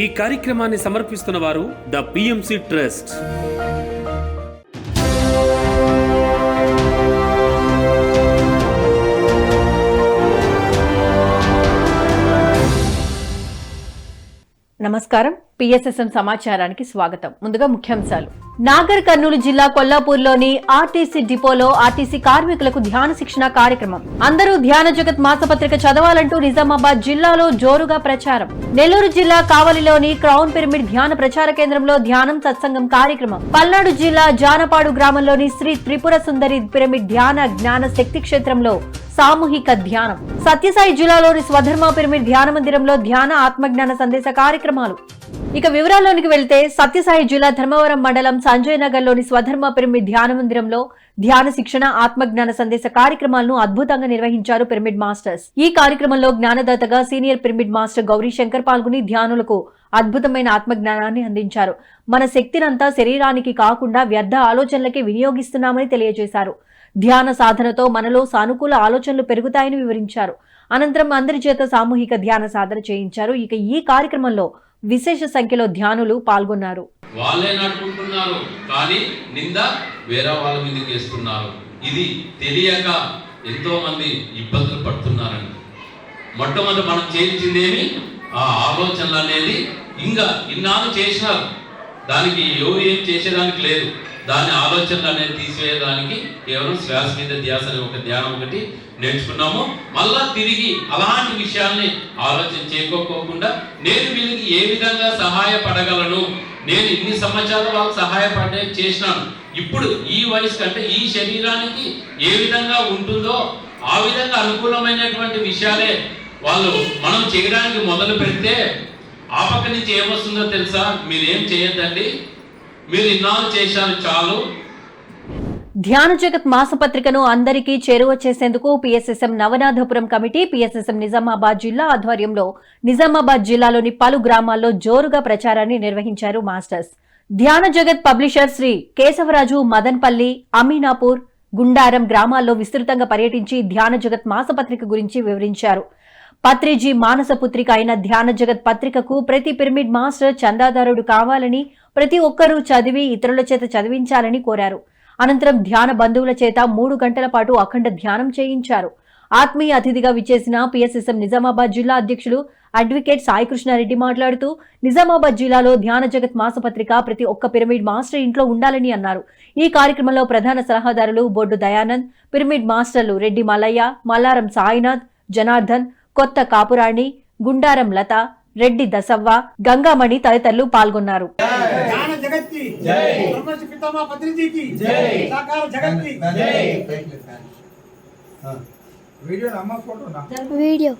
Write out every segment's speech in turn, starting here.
ఈ కార్యక్రమాన్ని సమర్పిస్తున్న వారు ద పిఎంసి ట్రస్ట్ నమస్కారం. పిఎస్ఎస్ఎం సమాచారానికి స్వాగతం. ముందుగా ముఖ్యాంశాలు. నాగర్ కర్నూలు జిల్లా కొల్లాపూర్లోని ఆర్టీసీ డిపోలో ఆర్టీసీ కార్మికులకు ధ్యాన శిక్షణ కార్యక్రమం. అందరూ ధ్యాన జగత్ మాసపత్రిక చదవాలంటూ నిజామాబాద్ జిల్లాలో జోరుగా ప్రచారం. నెల్లూరు జిల్లా కావలిలోని క్రౌన్ పిరమిడ్ ధ్యాన ప్రచార కేంద్రంలో ధ్యానం సత్సంగం కార్యక్రమం. పల్నాడు జిల్లా జానపాడు గ్రామంలోని శ్రీ త్రిపుర సుందరి పిరమిడ్ ధ్యాన జ్ఞాన శక్తి క్షేత్రంలో సామూహిక ధ్యానం. సత్యసాయి జిల్లాలోని స్వధర్మ పిరమిడ్ ధ్యాన మందిరంలో ధ్యాన ఆత్మజ్ఞాన సందేశ కార్యక్రమాలు. ఇక వివరాల్లోనికి వెళ్తే సత్యసాయి జిల్లా ధర్మవరం మండలం సంజయ్ నగర్లోని స్వధర్మ పిరమిడ్ ధ్యాన మందిరంలో ధ్యాన శిక్షణ ఆత్మజ్ఞాన సందేశ కార్యక్రమాలను అద్భుతంగా నిర్వహించారు పిరమిడ్ మాస్టర్స్. ఈ కార్యక్రమంలో జ్ఞానదాతగా senior pyramid master Gowri Shankar పాల్గొని ధ్యానులకు అద్భుతమైన ఆత్మజ్ఞానాన్ని అందించారు. మన శక్తినంతా శరీరానికి కాకుండా వ్యర్థ ఆలోచనలకి వినియోగిస్తున్నామని తెలియజేశారు. ధ్యాన సాధనతో మనలో సానుకూల ఆలోచనలు పెరుగుతాయని వివరించారు. అనంతరం అందరి చేత సామూహిక ధ్యాన సాధన చేయించారు. ఇక ఈ కార్యక్రమంలో విశేష సంఖ్యలో ధ్యానులు పాల్గొన్నారు. వాళ్ళే నడుపుకుంటున్నారు కానీ నింద వేరే వాళ్ళ మీదకి వేస్తున్నారు ఇది తెలియక ఎంతో మంది ఇబ్బందులు పడుతున్నారండి. మొట్టమొదటి మనం చేయించిందేమి? ఆ ఆలోచనలు అనేది ఇంకా ఇన్నాళ్ళు చేసినారు. దానికి ఎవరు ఏం చేసేదానికి లేదు. దాని ఆలోచనలు అనేది తీసివేయడానికి కేవలం శ్వాస మీద ధ్యాస అనే ఒక ధ్యానం ఒకటి నేర్చుకున్నాము. మళ్ళా తిరిగి అలాంటి విషయాల్ని ఆలోచన చేయకోకుండా నేను వీళ్ళకి ఏ విధంగా సహాయపడగలను? నేను ఇన్ని సంవత్సరాలు వాళ్ళకి సహాయపడే చేసినాను. ఇప్పుడు ఈ వయసు కంటే ఈ శరీరానికి ఏ విధంగా ఉంటుందో ఆ విధంగా అనుకూలమైనటువంటి విషయాలే వాళ్ళు మనం చేయడానికి మొదలు పెడితే ఆ పక్క నుంచి ఏమొస్తుందో తెలుసా? మీరేం చేయొద్దండి? మీరు ఇన్నాళ్ళు చేశారు చాలు. ధ్యాన జగత్ మాసపత్రికను అందరికీ చేరువ చేసేందుకు PSSM Navanathapuram committee PSSM Nizamabad జిల్లా ఆధ్వర్యంలో నిజామాబాద్ జిల్లాలోని పలు గ్రామాల్లో జోరుగా ప్రచారాన్ని నిర్వహించారు మాస్టర్స్. ధ్యాన జగత్ పబ్లిషర్ శ్రీ కేశవరాజు మదన్పల్లి అమీనాపూర్ గుండారం గ్రామాల్లో విస్తృతంగా పర్యటించి ధ్యాన జగత్ మాసపత్రిక గురించి వివరించారు. పత్రిజీ మానస పుత్రిక అయిన ధ్యాన జగత్ పత్రికకు ప్రతి పిరమిడ్ మాస్టర్ చందాదారుడు కావాలని ప్రతి ఒక్కరూ చదివి ఇతరుల చేత చదివించాలని కోరారు. అనంతరం ధ్యాన బంధువుల చేత మూడు గంటల పాటు అఖండ ధ్యానం చేయించారు. ఆత్మీయ అతిథిగా విచ్చేసిన పిఎస్ఎస్ఎం నిజామాబాద్ జిల్లా అధ్యక్షులు అడ్వకేట్ సాయికృష్ణారెడ్డి మాట్లాడుతూ నిజామాబాద్ జిల్లాలో ధ్యాన జగత్ మాసపత్రిక ప్రతి ఒక్క పిరమిడ్ మాస్టర్ ఇంట్లో ఉండాలని అన్నారు. ఈ కార్యక్రమంలో ప్రధాన సలహాదారులు బొడ్డు దయానంద్ పిరమిడ్ మాస్టర్లు రెడ్డి మల్లయ్య మల్లారం సాయినాథ్ జనార్దన్ కొత్త కాపురాణి గుండారం లత రెడ్డి దసవ్వ గంగామణి తదితరులు పాల్గొన్నారు. వీడియో.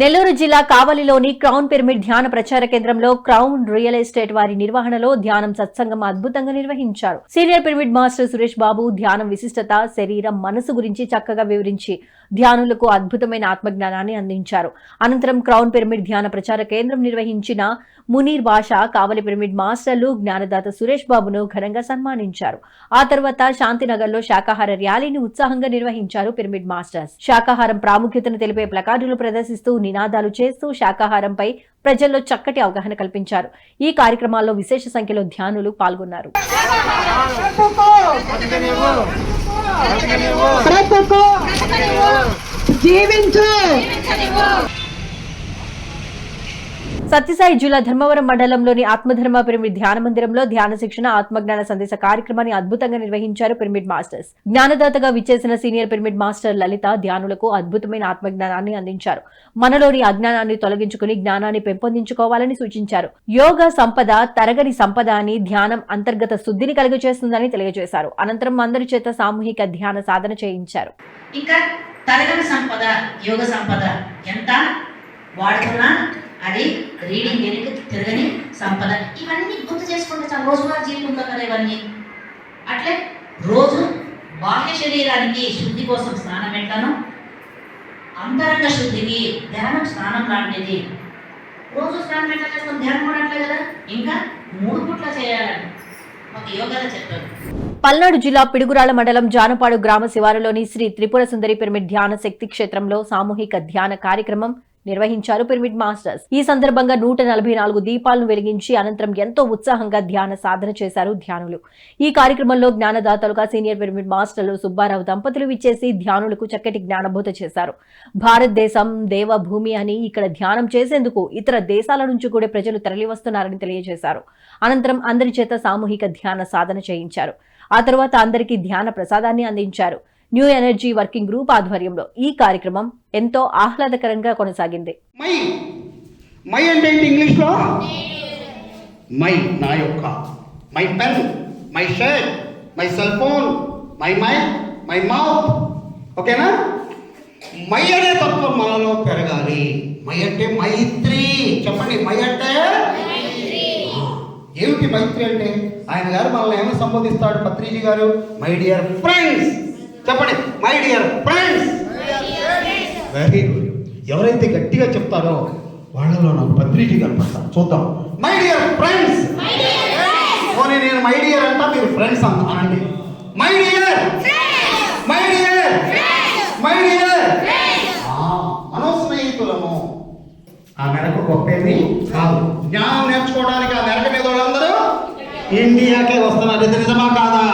నెల్లూరు జిల్లా కావలిలోని క్రౌన్ పిరమిడ్ ధ్యాన ప్రచార కేంద్రంలో క్రౌన్ రియల్ ఎస్టేట్ వారి నిర్వహణలో ధ్యానం సత్సంగం అద్భుతంగా నిర్వహించారు. Senior pyramid master Suresh Babu ధ్యానం విశిష్టత శరీరం మనసు గురించి చక్కగా వివరించి ధ్యానులకు అద్భుతమైన ఆత్మజ్ఞానాన్ని అందించారు. అనంతరం క్రౌన్ పిరమిడ్ ధ్యాన ప్రచార కేంద్రం నిర్వహించిన మునీర్ భాష కావలి పిరమిడ్ మాస్టర్లు జ్ఞానదాత సురేష్ బాబును ఘనంగా సన్మానించారు. ఆ తర్వాత శాంతినగర్లో శాకాహార ర్యాలీని ఉత్సాహంగా నిర్వహించారు పిరమిడ్ మాస్టర్స్. శాకాహారం ప్రాముఖ్యతను తెలిపే ప్లకార్డులు ప్రదర్శిస్తూ నినాదాలు చేస్తూ శాకాహారంపై ప్రజల్లో చక్కటి అవగాహన కల్పించారు. ఈ కార్యక్రమాల్లో విశేష సంఖ్యలో ధ్యానులు పాల్గొన్నారు. జీవించు. సత్యసాయి జిల్లా ధర్మవరం మండలంలోని ఆత్మధర్మ పిరమిడ్ ధ్యాన మందిరంలో ధ్యాన శిక్షణ ఆత్మజ్ఞాన సందేశ కార్యక్రమాన్ని అద్భుతంగా నిర్వహించారు పిరమిడ్ మాస్టర్స్. జ్ఞానదాతగా విచ్చేసిన సీనియర్ పిరమిడ్ మాస్టర్ లలిత ధ్యానులకు అద్భుతమైన ఆత్మజ్ఞానాన్ని అందించారు. మనలోని అజ్ఞానాన్ని తొలగించుకుని జ్ఞానాన్ని పెంపొందించుకోవాలని సూచించారు. యోగ సంపద తరగని సంపద అని ధ్యానం అంతర్గత శుద్ధిని కలుగజేస్తుందని తెలియజేశారు. అనంతరం అందరి చేత సామూహిక ధ్యాన సాధన చేయించారు. ఇంకా తరగని సంపద యోగ సంపద ఎంత వాడుతున్నా అది రీడింగ్ వెనక్కి తిరగని సంపద. ఇవన్నీ గుర్తు చేసుకుంటే చాలా. రోజువారీ జీవితంలో కదా ఇవన్నీ? అట్లే రోజు బాహ్య శరీరానికి శుద్ధి కోసం స్నానం ఎట్లను అంతరంగ శుద్ధికి ధ్యానం స్నానం లాంటిది. రోజు స్నానం ఎట్లా చేస్తాం? ధ్యానం కూడా అట్లే కదా? ఇంకా మూడు పూట్ల చేయాలని ఒక యోగాలో చెప్పారు పల్నాడు జిల్లా పిడుగురాళ్ళ మండలం జానపాడు గ్రామ శివారులోని శ్రీ త్రిపుర సుందరి పిరమిడ్ ధ్యాన శక్తి క్షేత్రంలో సామూహిక ధ్యాన కార్యక్రమం నిర్వహించారు పిరమిడ్ మాస్టర్స్. ఈ సందర్భంగా నూట నలభై నాలుగు దీపాలను వెలిగించి అనంతరం ఎంతో ఉత్సాహంగా ధ్యాన సాధన చేశారు ధ్యానులు. ఈ కార్యక్రమంలో జ్ఞానదాతలుగా సీనియర్ పిరమిడ్ మాస్టర్లు సుబ్బారావు దంపతులు విచ్చేసి ధ్యానులకు చక్కటి జ్ఞానబోధ చేశారు. భారతదేశం దేవభూమి అని ఇక్కడ ధ్యానం చేసేందుకు ఇతర దేశాల నుంచి కూడా ప్రజలు తరలివస్తున్నారని తెలియజేశారు. అనంతరం అందరి చేత సామూహిక ధ్యాన సాధన చేయించారు. ఆ తర్వాత అందరికీ ధ్యాన ప్రసాదాన్ని అందించారు. న్యూ ఎనర్జీ వర్కింగ్ గ్రూప్ ఆధ్వర్యంలో ఈ కార్యక్రమం ఎంతో ఆహ్లాదకరంగా కొనసాగింది. మై మై అంటే ఇంగ్లీష్లో మై నా యొక్క. My pen my shirt my cell phone my my my mouth. ఓకేనా? మై అనే తత్వం మనలో పెరగాలి. మై అంటే మైత్రి. చెప్పండి మై అంటే? ఏమిటి మైత్రి అంటే? ఆయన గారు మనల్ని ఏమని సంబోధిస్తాడు పత్రిజీ గారు? My dear friends. చెప్పండి my dear friends very good ఎవరైతే గట్టిగా చెప్తారో వాళ్ళలో నాకు పత్రిజీ కనపడతారు చూద్దాం. మై డియర్ ఫ్రెండ్స్ పోనీ నేను మై డియర్ అంటా మీరు ఫ్రెండ్స్ అనండి. My dear my dear my dear మనో స్నేహితులము ఆ మెరకు గొప్పేమి కాదు. జ్ఞానం నేర్చుకోవడానికి ఆ మెరక మీద వాళ్ళందరూ ఇండియాకే వస్తున్నారు. ఇది నిజమా కాదా?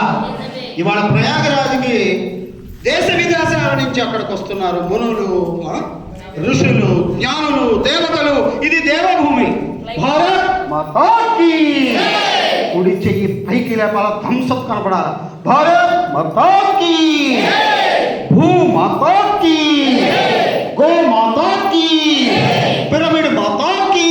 ఇవాళ ప్రయాగరాజుకి దేశ విదేశాల నుంచి అక్కడికి వస్తున్నారు మునులు ఋషులు జ్ఞానులు దేవతలు. ఇది దేవభూమి. భారత్ కుడి చెయ్యి పైకి లేపాల థమ్సప్ కనపడాలి. భారత్ మతాకి. భూ మాతాకి గో మాతాకి పిరమిడ్ మాతాకి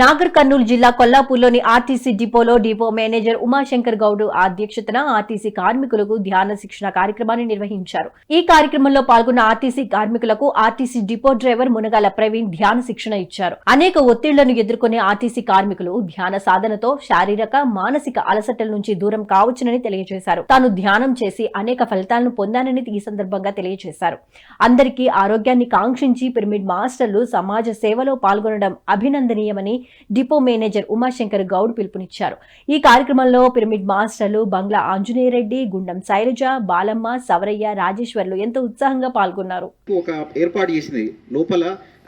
నాగర్ కర్నూలు జిల్లా కొల్లాపూర్లోని ఆర్టీసీ డిపోలో డిపో మేనేజర్ ఉమాశంకర్ గౌడ్ అధ్యక్షతన ఆర్టీసీ కార్మికులకు ధ్యాన శిక్షణ కార్యక్రమాన్ని నిర్వహించారు. ఈ కార్యక్రమంలో పాల్గొన్న ఆర్టీసీ కార్మికులకు RTC depot driver Munagala Praveen ధ్యాన శిక్షణ ఇచ్చారు. అనేక ఒత్తిళ్ళను ఎదుర్కొనే ఆర్టీసీ కార్మికులు ధ్యాన సాధనతో శారీరక మానసిక అలసటల నుంచి దూరం కావచ్చునని తెలియజేశారు. తాను ధ్యానం చేసి అనేక ఫలితాలను పొందానని ఈ సందర్భంగా తెలియజేశారు. అందరికీ ఆరోగ్యాన్ని కాంక్షించి పిరమిడ్ మాస్టర్లు సమాజ సేవలో పాల్గొనడం అభినందనీయమని డిపో మేనేజర్ ఉమాశంకర్ గౌడ్ పిలుపునిచ్చారు. ఈ కార్యక్రమంలో పిరమిడ్ మాస్టర్లు బంగ్లా ఆంజనేయరెడ్డి గుండం శైలజ బాలమ్మ సవరయ్య రాజేశ్వర్లు ఎంతో ఉత్సాహంగా పాల్గొన్నారు. ఒక ఏర్పాటు చేసింది. లోపల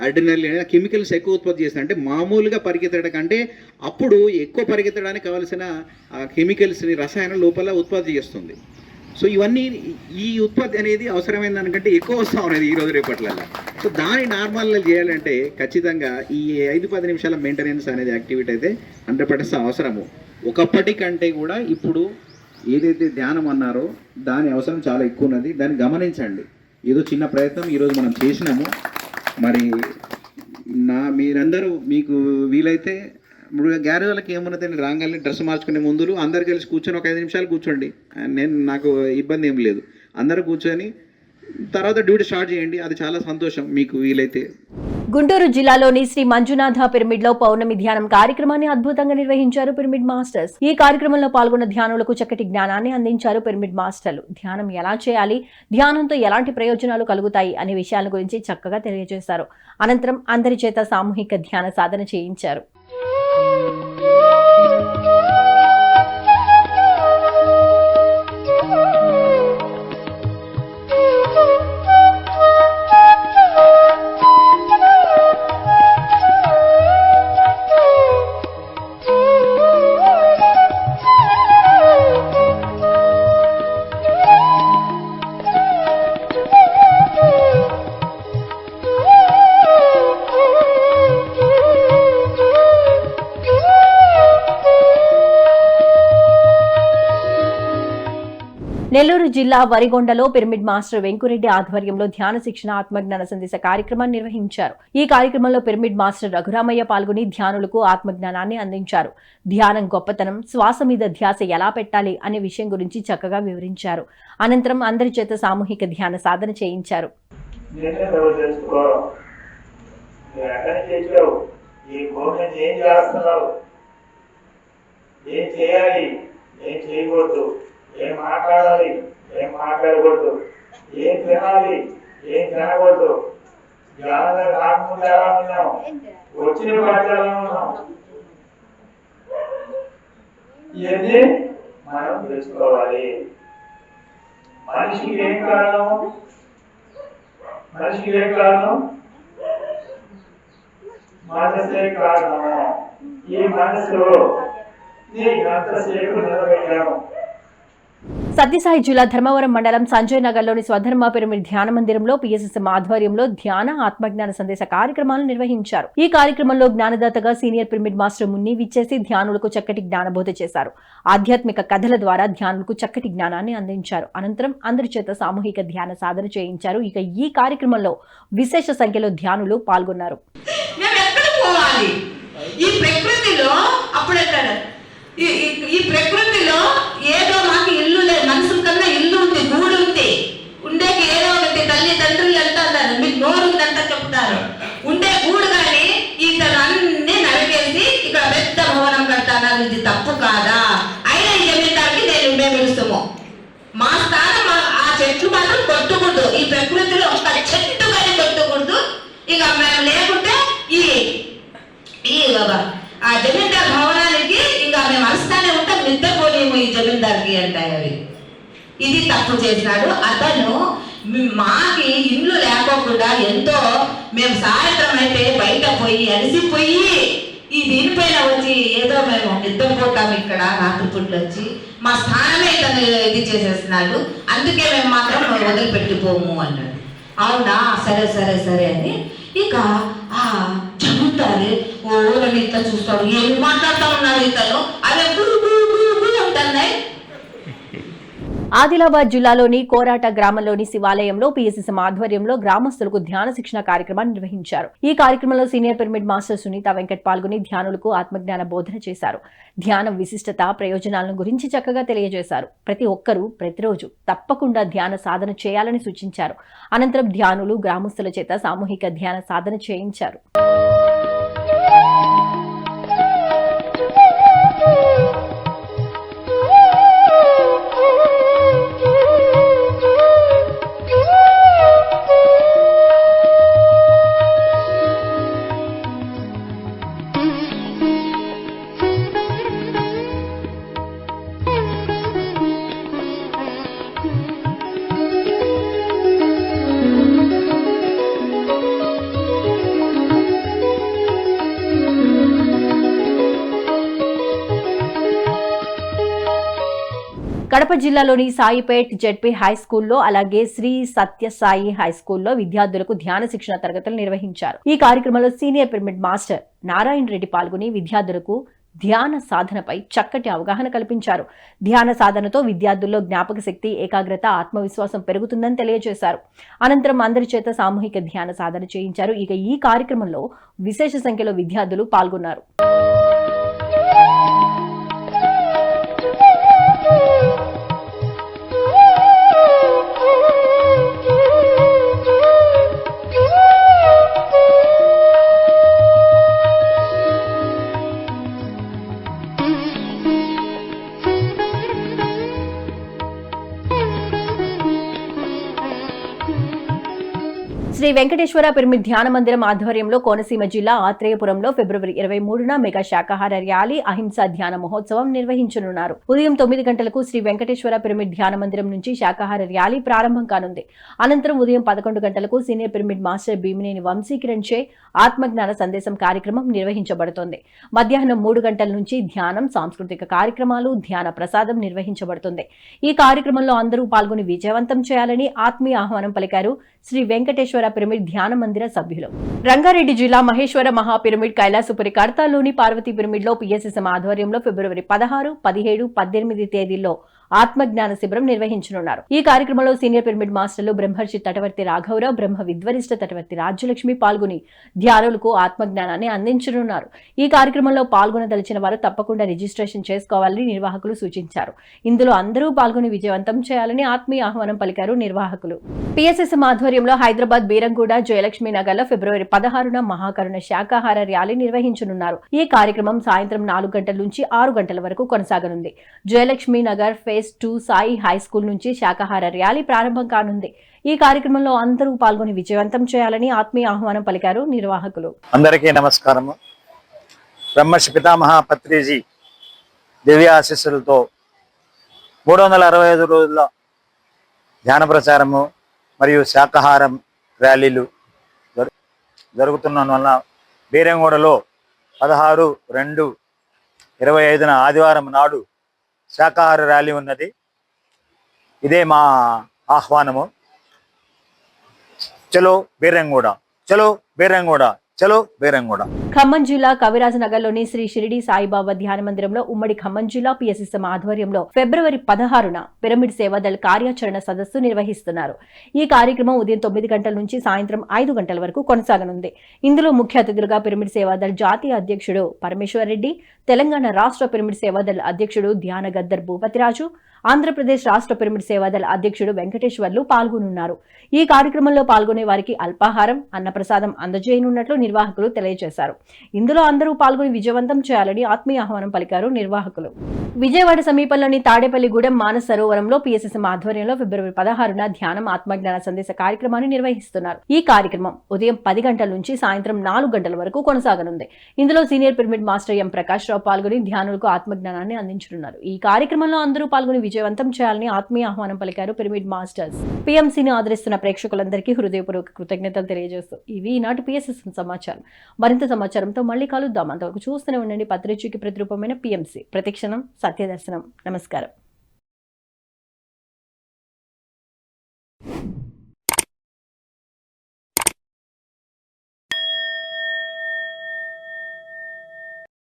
అడ్రినల్ కెమికల్స్ ఎక్కువ ఉత్పత్తి చేస్తుంది. అంటే మామూలుగా పరిగెత్తడం కంటే అప్పుడు ఎక్కువ పరిగెత్తడానికి కావాల్సిన కెమికల్స్ కెమికల్స్ని రసాయనం లోపల ఉత్పత్తి చేస్తుంది. సో ఇవన్నీ ఈ ఉత్పత్తి అనేది అవసరమైన దానికంటే ఎక్కువ వస్తూ ఉన్నది ఈ రోజు రేపట్లలో సో దాన్ని నార్మల్ చేయాలంటే ఖచ్చితంగా ఈ ఐదు పది నిమిషాల మెయింటెనెన్స్ అనేది యాక్టివిటీ అయితే హండ్రెడ్ పర్సెంట్ అవసరము. ఒకప్పటి కంటే కూడా ఇప్పుడు ఏదైతే ధ్యానం అన్నారో దాని అవసరం చాలా ఎక్కువ ఉన్నది. దాన్ని గమనించండి. ఏదో చిన్న ప్రయత్నం ఈరోజు మనం చేసినాము. మరి నా మీరందరూ మీకు వీలైతే ఇప్పుడు గ్యారేజ్ వాళ్ళకి ఏమున్నదండి రాగానే డ్రెస్ మార్చుకునే ముందు అందరు కలిసి కూర్చొని ఒక ఐదు నిమిషాలు కూర్చోండి. నేను నాకు ఇబ్బంది ఏం లేదు. అందరూ కూర్చొని తర్వాత డ్యూటీ స్టార్ట్ చేయండి. అది చాలా సంతోషం మీకు వీలైతే. గుంటూరు జిల్లాలోని శ్రీ మంజునాథ పిరమిడ్లో పౌర్ణమి ధ్యానం కార్యక్రమాన్ని అద్భుతంగా నిర్వహించారు పిరమిడ్ మాస్టర్స్. ఈ కార్యక్రమంలో పాల్గొన్న ధ్యానులకు చక్కటి జ్ఞానాన్ని అందించారు పిరమిడ్ మాస్టర్లు. ధ్యానం ఎలా చేయాలి? ధ్యానంతో ఎలాంటి ప్రయోజనాలు కలుగుతాయి? అనే విషయాల గురించి చక్కగా తెలియజేశారు. అనంతరం అందరి చేత సామూహిక ధ్యాన సాధన చేయించారు. నెల్లూరు జిల్లా వరిగొండలో పిరమిడ్ మాస్టర్ వెంకురెడ్డి ఆధ్వర్యంలో ధ్యాన శిక్షణ ఆత్మజ్ఞాన సందేశ కార్యక్రమాన్ని నిర్వహించారు. ఈ కార్యక్రమంలో పిరమిడ్ మాస్టర్ రఘురామయ్య పాల్గొని ధ్యానులకు ఆత్మజ్ఞానాన్ని అందించారు. ధ్యానం గొప్పతనం శ్వాస మీద ధ్యాస ఎలా పెట్టాలి అనే విషయం గురించి చక్కగా వివరించారు. అనంతరం అందరి చేత సామూహిక ధ్యాన సాధన చేయించారు. ఏం చేయాలి. ఏం చేయకూడదు. ఏం మాట్లాడాలి. ఏం మాట్లాడకూడదు. ఏం తినాలి? ఏం తినకూడదు? జ్ఞానం రాకముందు ఎలా ఉన్నాం? వచ్చిన వాటి ఉన్నాం? ఇవన్నీ మనం తెలుసుకోవాలి. మనిషికి ఏం కారణం? మనిషికి ఏం కారణం? మనసే కారణము. ఈ మనసులో నీ ఎంతసేపు నిలబెట్టాము. సత్యసాయి జిల్లా ధర్మవరం మండలం సంజయ్ నగర్లోని స్వధర్మ పిరమిడ్ ధ్యాన మందిరంలో పిఎస్ఎస్ఎం ఆధ్వర్యంలో ధ్యాన ఆత్మజ్ఞాన సందేశ కార్యక్రమాలను నిర్వహించారు. ఈ కార్యక్రమంలో జ్ఞానదాతగా సీనియర్ పిరమిడ్ మాస్టర్ మున్ని విచ్చేసి ధ్యానులకు చక్కటి జ్ఞానబోధ చేశారు. ఆధ్యాత్మిక కథల ద్వారా ధ్యానులకు చక్కటి జ్ఞానాన్ని అందించారు. అనంతరం అందరి చేత సామూహిక ధ్యాన సాధన చేయించారు. ఇక ఈ కార్యక్రమంలో విశేష సంఖ్యలో ధ్యానులు పాల్గొన్నారు. ఈ ప్రకృతిలో అప్పుడంటాడు ఈ ఈ- ప్రకృతిలో ఏదో మాకు ఇల్లు లేదు మనుషుల కన్నా ఇల్లు ఉంది గూడు ఉంది. ఉండేకి ఏదో ఒకటి తల్లి తండ్రులు అంటారు మీకు నోరు ఉందంట చెప్తారు. ఉండే గూడు కానీ ఇతను అన్ని నరికేసి ఇక్కడ పెద్ద భవనం కడతాన్నారు ఇది తప్పు కాదా? ఇది చేసినాడు అతను మాకి ఇండ్లు లేకోకుండా ఎంతో మేము సాయంత్రం అయితే బయట పోయి అలసిపోయి ఈ దీనిపైన వచ్చి ఏదో మేము నిద్రపోతాం ఇక్కడ రాత్రిపూట్లు వచ్చి. మా స్థానమే తను ఇది చేసేస్తున్నాడు. అందుకే మేము మాత్రం వదిలిపెట్టిపోము అన్నాడు. అవునా? సరే సరే సరే అని. ఇక ఆ జరుగుతారు ఓ ఇంత చూస్తాడు. ఏమి మాట్లాడుతూ ఉన్నాడు ఇతను? అవి గురు గురు గురు గురు అంటున్నాయి ఆదిలాబాద్ జిల్లాలోని కోరాట గ్రామంలోని శివాలయంలో పిఎస్ఎస్ఎం ఆధ్వర్యంలో గ్రామస్తులకు ధ్యాన శిక్షణ కార్యక్రమాన్ని నిర్వహించారు. ఈ కార్యక్రమంలో senior pyramid master Sunitha Venkat పాల్గొని ధ్యానులకు ఆత్మజ్ఞాన బోధన చేశారు. ధ్యానం విశిష్టత ప్రయోజనాలను గురించి చక్కగా తెలియజేశారు. ప్రతి ఒక్కరూ ప్రతిరోజు తప్పకుండా ధ్యాన సాధన చేయాలని సూచించారు. అనంతరం ధ్యానులు గ్రామస్తుల చేత సామూహిక ధ్యాన సాధన చేయించారు. కడప జిల్లాలోని సాయిపేట్ జెడ్పీ హై స్కూల్లో అలాగే శ్రీ సత్య సాయి హై స్కూల్లో విద్యార్థులకు ధ్యాన శిక్షణ తరగతులు నిర్వహించారు. ఈ కార్యక్రమంలో senior pyramid master Narayana Reddy పాల్గొని విద్యార్థులకు ధ్యాన సాధనపై చక్కటి అవగాహన కల్పించారు. ధ్యాన సాధనతో విద్యార్థుల్లో జ్ఞాపక శక్తి ఏకాగ్రత ఆత్మవిశ్వాసం పెరుగుతుందని తెలియజేశారు. అనంతరం అందరి చేత సామూహిక ధ్యాన సాధన చేయించారు. ఇక ఈ కార్యక్రమంలో విశేష సంఖ్యలో విద్యార్థులు పాల్గొన్నారు. శ్రీ వెంకటేశ్వర పిరమిడ్ ధ్యాన మందిరం ఆధ్వర్యంలో కోనసీమ జిల్లా ఆత్రేయపురంలో ఫిబ్రవరి ఇరవై మూడున మెగా శాకాహార ర్యాలీ అహింసా ధ్యాన మహోత్సవం నిర్వహించనున్నారు. ఉదయం తొమ్మిది గంటలకు శ్రీ వెంకటేశ్వర పిరమిడ్ ధ్యాన మందిరం నుంచి శాకాహార ర్యాలీ ప్రారంభం కానుంది. అనంతరం ఉదయం పదకొండు గంటలకు senior pyramid master Bhimineni Vamsikiran చే ఆత్మజ్ఞాన సందేశం కార్యక్రమం నిర్వహించబడుతోంది. మధ్యాహ్నం మూడు గంటల నుంచి ధ్యానం సాంస్కృతిక కార్యక్రమాలు ధ్యాన ప్రసాదం నిర్వహించబడుతుంది. ఈ కార్యక్రమంలో అందరూ పాల్గొని విజయవంతం చేయాలని ఆత్మీయ ఆహ్వానం పలికారు శ్రీ వెంకటేశ్వర పిరమిడ్ ధ్యాన మందిర సభ్యులు. రంగారెడ్డి జిల్లా మహేశ్వర మహాపిరమిడ్ కైలాసపురి కడతాలోని పార్వతీ పిరమిడ్లో పిఎస్ఎస్ఎం ఆధ్వర్యంలో ఫిబ్రవరి పదహారు పదిహేడు పద్దెనిమిది తేదీల్లో ఆత్మజ్ఞాన శిబిరం నిర్వహించనున్నారు. ఈ కార్యక్రమంలో సీనియర్ పిరమిడ్ మాస్టర్లు బ్రహ్మర్షి తటవర్తి రాఘవరావు బ్రహ్మ విద్వరిష్ట తటవర్తి రాజ్యలక్ష్మి పాల్గొని ధ్యానులకు ఆత్మజ్ఞానాన్ని అందించనున్నారు. ఈ కార్యక్రమంలో పాల్గొనదలిచిన వారు తప్పకుండా రిజిస్ట్రేషన్ చేసుకోవాలని నిర్వాహకులు సూచించారు. ఇందులో అందరూ పాల్గొని విజయవంతం చేయాలని ఆత్మీయ ఆహ్వానం పలికారు నిర్వాహకులు. పిఎస్ఎస్ఎం ఆధ్వర్యంలో హైదరాబాద్ బీరంగూడ జయలక్ష్మి నగర్లో ఫిబ్రవరి పదహారున మహాకరుణ శాకాహార ర్యాలీ నిర్వహించనున్నారు. ఈ కార్యక్రమం సాయంత్రం నాలుగు గంటల నుంచి ఆరు గంటల వరకు కొనసాగనుంది. Jayalakshmi Nagar phase two Sai high school నుంచి శాకాహార ర్యాలీ ప్రారంభం కానుంది. ఈ కార్యక్రమంలో అందరూ పాల్గొని విజయవంతం చేయాలని ఆత్మీయ ఆహ్వానం పలికారు నిర్వాహకులు. అందరికీ నమస్కారం బ్రహ్మర్షి పితామహ పత్రిజీ దివ్య ఆశీస్సులతో మూడు వందల అరవై ఐదు రోజుల ధ్యాన ప్రచారము మరియు శాకాహారం ర్యాలీలు జరుగుతున్న వలన బీరంగూడలో పదహారు రెండు ఇరవై ఐదున ఆదివారం నాడు శాకాహార ర్యాలీ ఉన్నది. ఇదే మా ఆహ్వానము. చలో బీరంగూడ చలో బీరంగూడ చలో బీరంగూడ ఖమ్మం జిల్లా కవిరాజ్ శ్రీ షిరిడి సాయిబాబా ధ్యాన మందిరంలో ఉమ్మడి ఖమ్మం జిల్లా పిఎస్ఎస్ఎం ఆధ్వర్యంలో ఫిబ్రవరి పదహారున పిరమిడ్ సేవాదళ కార్యాచరణ సదస్సు నిర్వహిస్తున్నారు. ఈ కార్యక్రమం ఉదయం తొమ్మిది గంటల నుంచి సాయంత్రం ఐదు గంటల వరకు కొనసాగనుంది. ఇందులో ముఖ్య అతిథులుగా పిరమిడ్ సేవాదళ జాతీయ అధ్యక్షుడు పరమేశ్వర్ రెడ్డి తెలంగాణ రాష్ట్ర పిరమిడ్ సేవాదళ అధ్యక్షుడు ధ్యాన గద్దర్ భూపతిరాజు ఆంధ్రప్రదేశ్ రాష్ట్ర పిరమిడ్ సేవాదళ అధ్యక్షుడు వెంకటేశ్వర్లు పాల్గొనున్నారు. ఈ కార్యక్రమంలో పాల్గొనే వారికి అల్పాహారం అన్నప్రసాదం అందజేయనున్నట్లు నిర్వాహకులు తెలియజేశారు. ఇందులో అందరూ పాల్గొని విజయవంతం చేయాలని ఆత్మీయ ఆహ్వానం పలికారు నిర్వాహకులు. విజయవాడ సమీపంలోని తాడేపల్లిగూడెం మానస సరోవరంలో పిఎస్ఎస్ఎం ఆధ్వర్యంలో ఫిబ్రవరి పదహారున ధ్యానం ఆత్మజ్ఞాన సందేశ కార్యక్రమాన్ని నిర్వహిస్తున్నారు. ఈ కార్యక్రమం ఉదయం పది గంటల నుంచి సాయంత్రం నాలుగు గంటల వరకు కొనసాగనుంది. ఇందులో senior pyramid master M Prakash Rao పాల్గొని ధ్యానులకు ఆత్మజ్ఞానాన్ని అందించనున్నారు. ఈ కార్యక్రమంలో అందరూ పాల్గొని విజయవంతం చేయాలని ఆత్మీయ ఆహ్వానం పలికారు పిరమిడ్ మాస్టర్స్. పిఎంసీని ఆదరిస్తున్న ప్రేక్షకులందరికీ హృదయపూర్వక కృతజ్ఞతలు తెలియజేస్తూ ఇవి ఈనాటి పిఎస్ఎస్ సమాచారం. మరింత సమాచారంతో మళ్ళీ కలుద్దాం. అంతవరకు చూస్తూనే ఉండండి. పత్రికకి ప్రతిరూపమైన పిఎంసీ. ప్రతిక్షణం సత్యదర్శనం. నమస్కారం.